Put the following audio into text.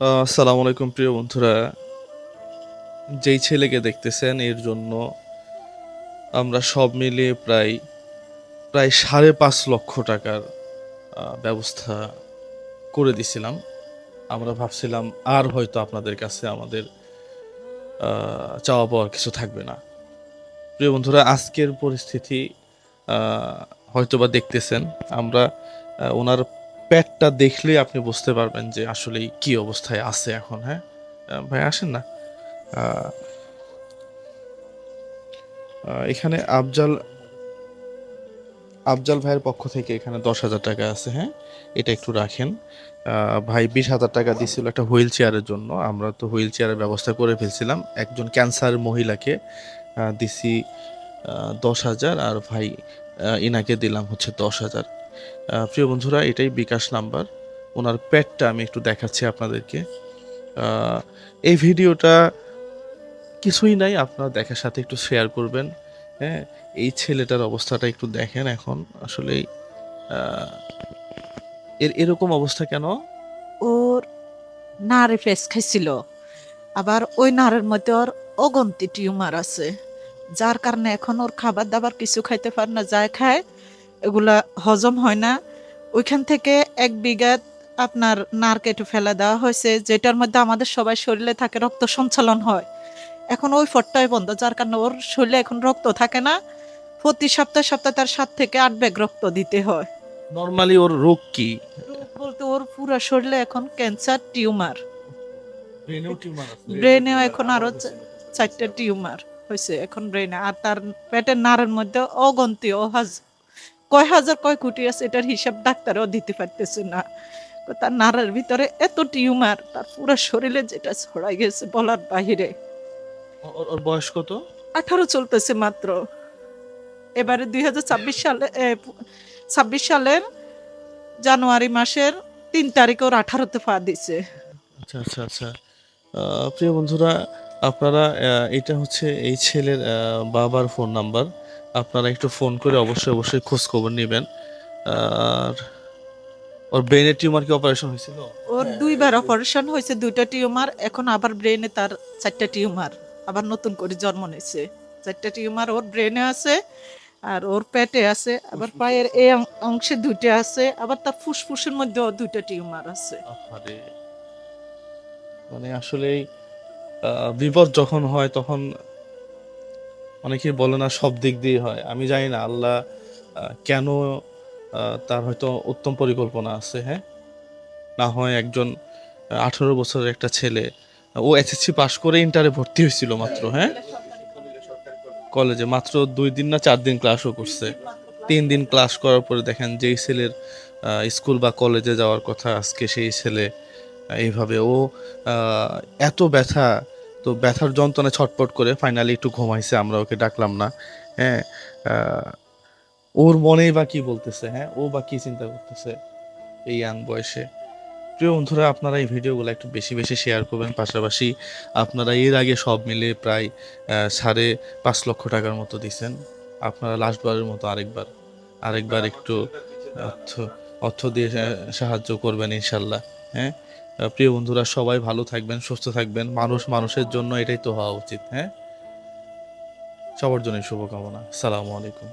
আসসালামু আলাইকুম প্রিয় বন্ধুরা। যেই ছেলেকে দেখতেছেন, এর জন্য আমরা সব মিলিয়ে প্রায় প্রায় সাড়ে পাঁচ লক্ষ টাকার ব্যবস্থা করে দিছিলাম। আমরা ভাবছিলাম, আর হয়তো আপনাদের কাছে আমাদের চাওয়া পাওয়ার কিছু থাকবে না। প্রিয় বন্ধুরা, আজকের পরিস্থিতি হয়তোবা দেখতেছেন। আমরা ওনার পেটটা দেখলে আপনি বুঝতে পারবেন যে আসলে কি অবস্থায় আছে এখন হ্যাঁ? ভাই, আসেন না। এখানে আফজাল আফজাল ভাইয়ের পক্ষ থেকে এখানে দশ হাজার টাকা আছে হ্যাঁ? এটা একটু রাখেন। ভাই, বিশ হাজার টাকা দিছিল একটা হুইল চেয়ারের জন্য। আমরা তো হুইল চেয়ারের ব্যবস্থা করে ফেলছিলাম। একজন ক্যান্সার মহিলাকে দিছি দশ হাজার আর ভাই ইনাকে দিলাম হচ্ছে দশ হাজার। প্রিয় বন্ধুরা, এটাই বিকাশ নাম্বার। ওনার পেটটা আমি একটু দেখাচ্ছি আপনাদেরকে। এই ভিডিওটা কিছুই নাই, আপনারা দেখার সাথে একটু শেয়ার করবেন। হ্যাঁ এই ছেলেটার অবস্থাটা একটু দেখেন এখন। আসলে এর, এরকম অবস্থা কেন? ওর নারে ফেস খাইছিল। আবার ওই নারের মধ্যে ওর অগন্তি টিউমার আছে। যার কারণে এখন ওর খাবার দাবার কিছু খাইতে পারে না যাই খায়। এগুলা হজম হয় না। ওইখান থেকে এক বিঘা আপনার নার কেটে ফেলে দেওয়া হয়েছে যেটার মধ্যে আমাদের সবাই শরীরে থাকে রক্ত সঞ্চালন হয়। এখন ওই ফটটাই বন্ধ যার কারণে ওর শরীরে এখন রক্ত থাকে না। প্রতি সপ্তাহে সপ্তাহে তার সাত থেকে আট ব্যাগ রক্ত দিতে হয়। নর্মালি ওর রোগ কি? বলতে ওর পুরো শরীরে এখন ক্যান্সার টিউমার। ব্রেনেও এখন আরও চারটা টিউমার হয়েছে এখন ব্রেনে আর তার পেটের নারের মধ্যে অগন্তি ও হাজ কয় হাজার কয় কোটি আছে এটার হিসাব ডাক্তারও দিতে পারতেছে না। তার নারের ভিতরে এত টিউমার তার পুরো শরীরে যেটা ছড়াই গেছে বলার বাহিরে। ওর- ওর বয়স কত? আঠারো চলতেছে মাত্র। এবারে দুই হাজার ছাব্বিশ সালে ছাব্বিশ সালের জানুয়ারি মাসের তিন তারিখে ওর আঠারোতে পা দিছে। আচ্ছা আচ্ছা আচ্ছা। প্রিয় বন্ধুরা আপনারা এটা হচ্ছে এই ছেলের বাবার ফোন নাম্বার। আপনারা একটু ফোন করে অবশ্যই অবশ্যই খোঁজ খবর নেবেন। আর ওর ব্রেনের টিউমার কি অপারেশন হয়েছিল? ওর দুইবার অপারেশন হয়েছে দুইটা টিউমার এখন আবার ব্রেনে তার চারটা টিউমার আবার নতুন করে জন্ম নিয়েছে। চারটা টিউমার ওর ব্রেনে আছে আর ওর পেটে আছে আবার পায়ের এই অংশে দুইটা আছে আবার তার ফুসফুসের মধ্যে দুইটা টিউমার আছে। মানে আসলেই আহ, বিপদ যখন হয় তখন অনেকেই বলে না, সব দিক দিয়ে হয়। আমি জানি না, আল্লাহ কেন তার হয়তো উত্তম পরিকল্পনা আছে হ্যাঁ? না হয় একজন আঠেরো বছরের একটা ছেলে, ও এসএসসি পাশ করে ইন্টারে ভর্তি হয়েছিল মাত্র হ্যাঁ? কলেজে, মাত্র দুই দিন না চার দিন ক্লাসও করছে। তিন দিন ক্লাস করার পরে দেখেন যেই ছেলের স্কুল বা কলেজে যাওয়ার কথা আজকে সেই ছেলে এইভাবে ও এত ব্যথা তো ব্যথার যন্ত্রণা ছটপট করে ফাইনালি একটু ঘুমাইছে, আমরা ওকে ডাকলাম না। হ্যাঁ ওর মনেই বা কি বলতেছে হ্যাঁ? ও বা কি চিন্তা করতেছে এই ইয়াং বয়সে? প্রিয় বন্ধুরা, আপনারা এই ভিডিওগুলো একটু বেশি বেশি শেয়ার করবেন, পাশাপাশি আপনারা এর আগে সব মিলে প্রায় সাড়ে পাঁচ লক্ষ টাকার মতো দিছেন। আপনারা লাস্টবারের মতো আরেকবার আরেকবার একটু অর্থ অর্থ দিয়ে সাহায্য করবেন ইনশাল্লাহ হ্যাঁ? প্রিয় বন্ধুরা, সবাই ভালো থাকবেন, সুস্থ থাকবেন। মানুষ মানুষের জন্য এটাই তো হওয়া উচিত হ্যাঁ? সবার জন্য শুভকামনা। সালামু আলাইকুম।